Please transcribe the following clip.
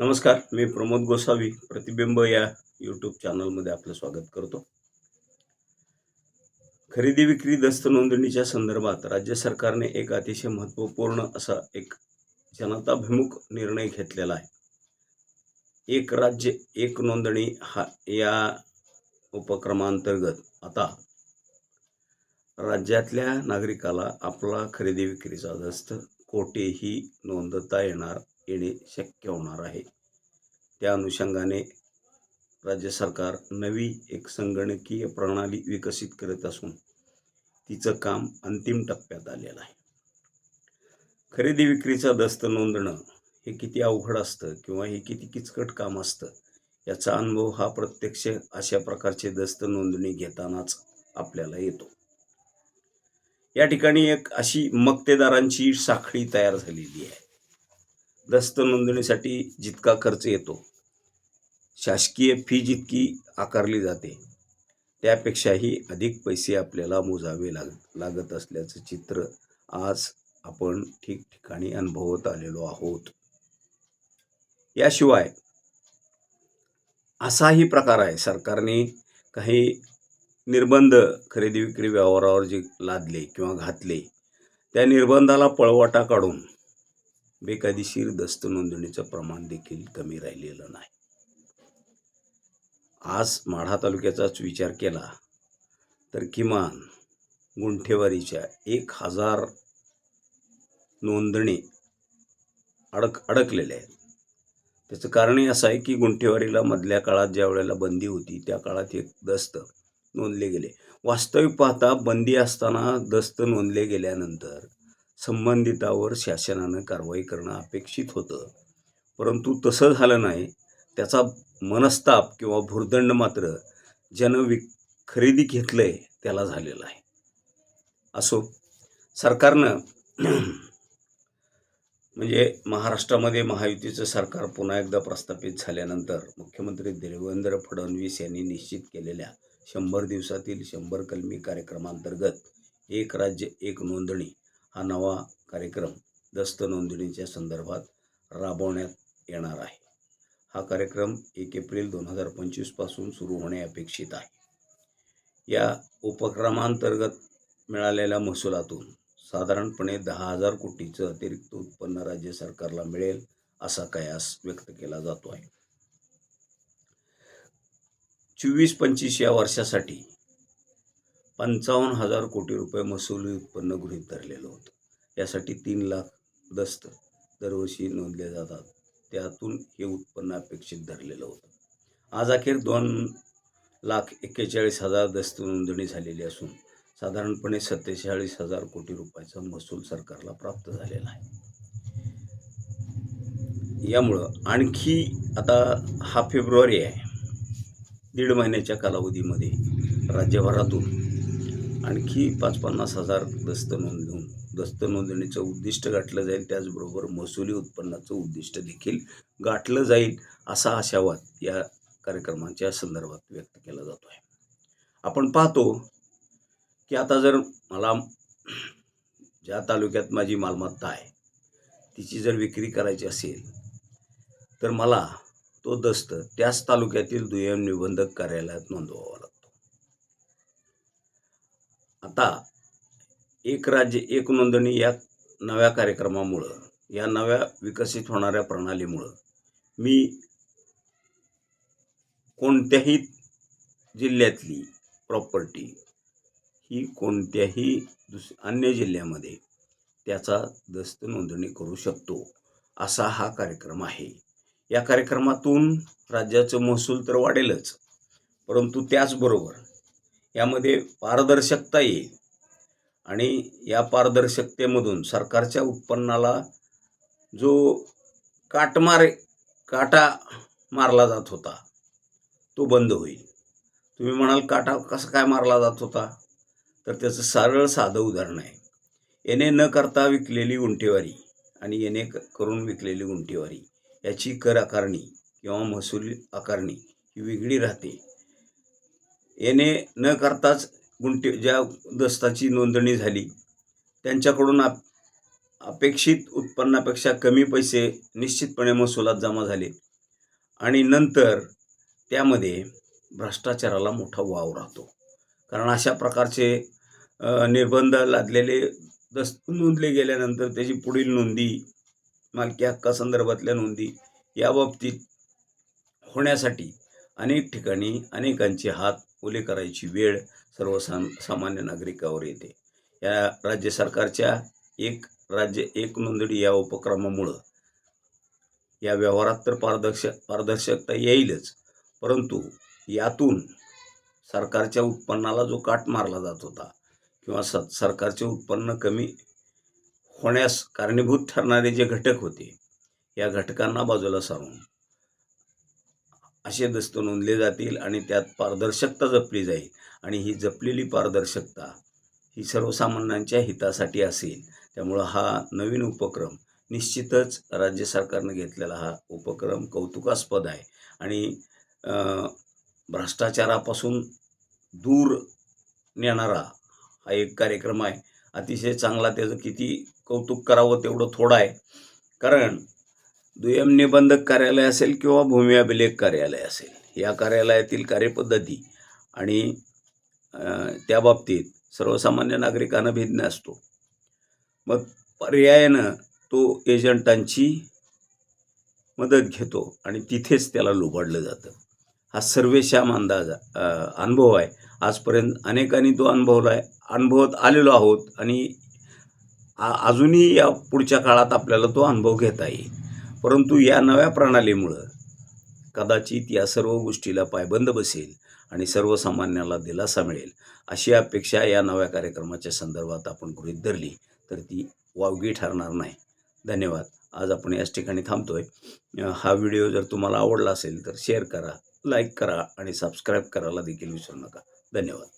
नमस्कार मी प्रमोद गोसावी प्रतिबिंब या यूट्यूब चॅनलमध्ये आपलं स्वागत करतो. खरेदी विक्री दस्त नोंदणीच्या संदर्भात राज्य सरकारने एक अतिशय महत्त्वपूर्ण असा एक जनताभिमुख निर्णय घेतलेला आहे. एक राज्य एक नोंदणी हा या उपक्रमांतर्गत आता राज्यातल्या नागरिकाला आपला खरेदी विक्रीचा दस्त कोठेही नोंदता येणार येणे शक्य होणार आहे. त्या अनुषंगाने राज्य सरकार नवी एक संगणकीय प्रणाली विकसित करत असून तिचं काम अंतिम टप्प्यात आलेलं आहे. खरेदी विक्रीचा दस्त नोंदणं हे किती अवघड असतं किंवा हे किती किचकट काम असतं याचा अनुभव हा प्रत्यक्ष अशा प्रकारचे दस्त नोंदणी घेतानाच आपल्याला येतो. या ठिकाणी एक अशी मक्तेदारांची साखळी तयार झालेली आहे. दस्त नोंदणीसाठी जितका खर्च येतो शासकीय फी जितकी आकारली जाते त्यापेक्षाही अधिक पैसे आपल्याला मोजावे लाग लागत असल्याचं चित्र आज आपण ठिकठिकाणी अनुभवत आलेलो आहोत. याशिवाय असाही प्रकार आहे सरकारने काही निर्बंध खरेदी विक्री व्यवहारावर जे लादले किंवा घातले त्या निर्बंधाला पळवाटा काढून बेकायदेशीर दस्त नोंदणीचं प्रमाण देखील कमी राहिलेलं नाही. आज माढा तालुक्याचाच विचार केला तर किमान गुंठेवारीच्या एक हजार नोंदणी अडक अडकलेल्या आहेत. त्याचं कारणही असं आहे की गुंठेवारीला मधल्या काळात ज्या वेळेला बंदी होती त्या काळात एक दस्त नोंदले गेले. वास्तविक पाहता बंदी असताना दस्त नोंदले गेल्यानंतर संबंधितावर शासनानं कारवाई करणं अपेक्षित होतं. परंतु तसं झालं नाही. त्याचा मनस्ताप किंवा भुर्दंड मात्र ज्यानं विक खरेदी घेतलं आहे त्याला झालेला आहे. असो सरकारनं म्हणजे महाराष्ट्रामध्ये महायुतीचं सरकार पुन्हा एकदा प्रस्थापित झाल्यानंतर मुख्यमंत्री देवेंद्र फडणवीस यांनी निश्चित केलेल्या शंभर दिवसातील शंभर कलमी कार्यक्रमांतर्गत एक राज्य एक नोंदणी हा नवा कार्यक्रम दस्त नोंदणीच्या संदर्भात राबवण्यात येणार आहे. हा कार्यक्रम एक एप्रिल दोन हजार पंचवीसपासून सुरू होणे अपेक्षित आहे. या उपक्रमांतर्गत मिळालेल्या महसुलातून साधारणपणे दहा हजार कोटीचं अतिरिक्त उत्पन्न राज्य सरकारला मिळेल असा कयास व्यक्त केला जातो आहे. चोवीस पंचवीस या वर्षासाठी पंचावन्न हजार कोटी रुपये महसुली उत्पन्न गृहीत धरलेलं होतं. यासाठी तीन लाख दस्त दरवर्षी नोंदले जातात. त्यातून हे उत्पन्न अपेक्षित धरलेलं होतं. आज अखेर दोन लाख एक्केचाळीस हजार दस्त नोंदणी झालेली असून साधारणपणे सत्तेचाळीस हजार कोटी रुपयाचा महसूल सरकारला प्राप्त झालेला आहे. यामुळं आणखी आता हा फेब्रुवारी आहे. दीड महिन्याच्या कालावधीमध्ये राज्यभरातून आणखी पाच पन्नास हजार दस्त नोंदवून दस्त नोंदणीचं उद्दिष्ट गाठलं जाईल. त्याचबरोबर महसुली उत्पन्नाचं उद्दिष्ट देखील गाठलं जाईल असा आशावाद या कार्यक्रमांच्या संदर्भात व्यक्त केला जातो आहे आपण पाहतो की आता जर मला ज्या तालुक्यात माझी मालमत्ता आहे तिची जर विक्री करायची असेल तर मला तो दस्त त्याच तालुक्यातील दुय्यम निबंधक कार्यालयात नोंदवावा लागतो. आता एक राज्य एक नोंदणी या नव्या कार्यक्रमामुळं या नव्या विकसित होणाऱ्या प्रणालीमुळं मी कोणत्याही जिल्ह्यातली प्रॉपर्टी ही कोणत्याही दुस अन्य जिल्ह्यामध्ये त्याचा दस्त नोंदणी करू शकतो असा हा कार्यक्रम आहे. या कार्यक्रमातून राज्याचं महसूल तर वाढेलच परंतु त्याचबरोबर यामध्ये पारदर्शकता येईल. आणि या पारदर्शकतेमधून सरकारच्या उत्पन्नाला जो काटमार काटा मारला जात होता तो बंद होईल. तुम्ही म्हणाल काटा कसा काय मारला जात होता? तर त्याचं सरळ साधं उदाहरण आहे. येणे न करता विकलेली गुंठेवारी आणि येणे क- करून विकलेली गुंठेवारी याची कर आकारणी किंवा महसूल आकारणी ही वेगळी राहते. येणे न करताच गुंठे ज्या दस्ताची नोंदणी झाली त्यांच्याकडून आप अपेक्षित उत्पन्नापेक्षा कमी पैसे निश्चितपणे महसुलात जमा झाले आणि नंतर त्यामध्ये भ्रष्टाचाराला मोठा वाव राहतो. कारण अशा प्रकारचे निर्बंध लादलेले दस्त नोंदले गेल्यानंतर त्याची पुढील नोंदी मालकी हक्कासंदर्भातल्या नोंदी याबाबतीत होण्यासाठी अनेक ठिकाणी अनेकांचे हात ओले करायची वेळ सर्वसाम सामान्य नागरिकावर येते. या राज्य सरकारच्या एक राज्य एक नोंदणी या उपक्रमामुळं या व्यवहारात तर पारदर्शक पारदर्शकता येईलच परंतु यातून सरकारच्या उत्पन्नाला जो काट मारला जात होता किंवा स सरकारचे उत्पन्न कमी होण्यास कारणीभूत ठरणारे जे घटक होते या घटकांना बाजूला सारून असे दस्त नोंदले जातील आणि त्यात पारदर्शकता जपली जाईल. आणि ही जपलेली पारदर्शकता ही सर्वसामान्यांच्या हितासाठी असेल. त्यामुळं हा नवीन उपक्रम निश्चितच राज्य सरकारनं घेतलेला हा उपक्रम कौतुकास्पद आहे. आणि भ्रष्टाचारापासून दूर नेणारा हा एक कार्यक्रम आहे. अतिशय चांगला त्याचं किती कौतुक करावं तेवढं थोडं आहे. कारण दुय्यम निबंधक कार्यालय असेल किंवा भूमी अभिलेख कार्यालय असेल. या कार्यालयातील कार्यपद्धती आणि त्या बाबतीत सर्वसामान्य नागरिकांना भिन्न असतो. मग पर्यायानं तो एजंटांची मदत घेतो आणि तिथेच त्याला लुबाडलं जातं. हा सर्वेश्याम अंदाज अनुभव आहे. आजपर्यंत अनेकांनी तो अनुभवला आहे अनुभवत आलेलो आहोत आणि आ अजूनही या पुढच्या काळात आपल्याला तो अनुभव घेता येईल. परंतु या नव्या प्रणालीमुळं कदाचित या सर्व गोष्टीला पायबंद बसेल आणि सर्वसामान्याला दिलासा मिळेल. अशी अपेक्षा या नव्या कार्यक्रमाच्या संदर्भात आपण गृहीत धरली तर ती वावगी ठरणार नाही. धन्यवाद. आज आपण याच ठिकाणी थांबतो आहे हा व्हिडिओ जर तुम्हाला आवडला असेल तर शेअर करा लाईक करा आणि सबस्क्राईब करायला देखील विसरू नका. धन्यवाद.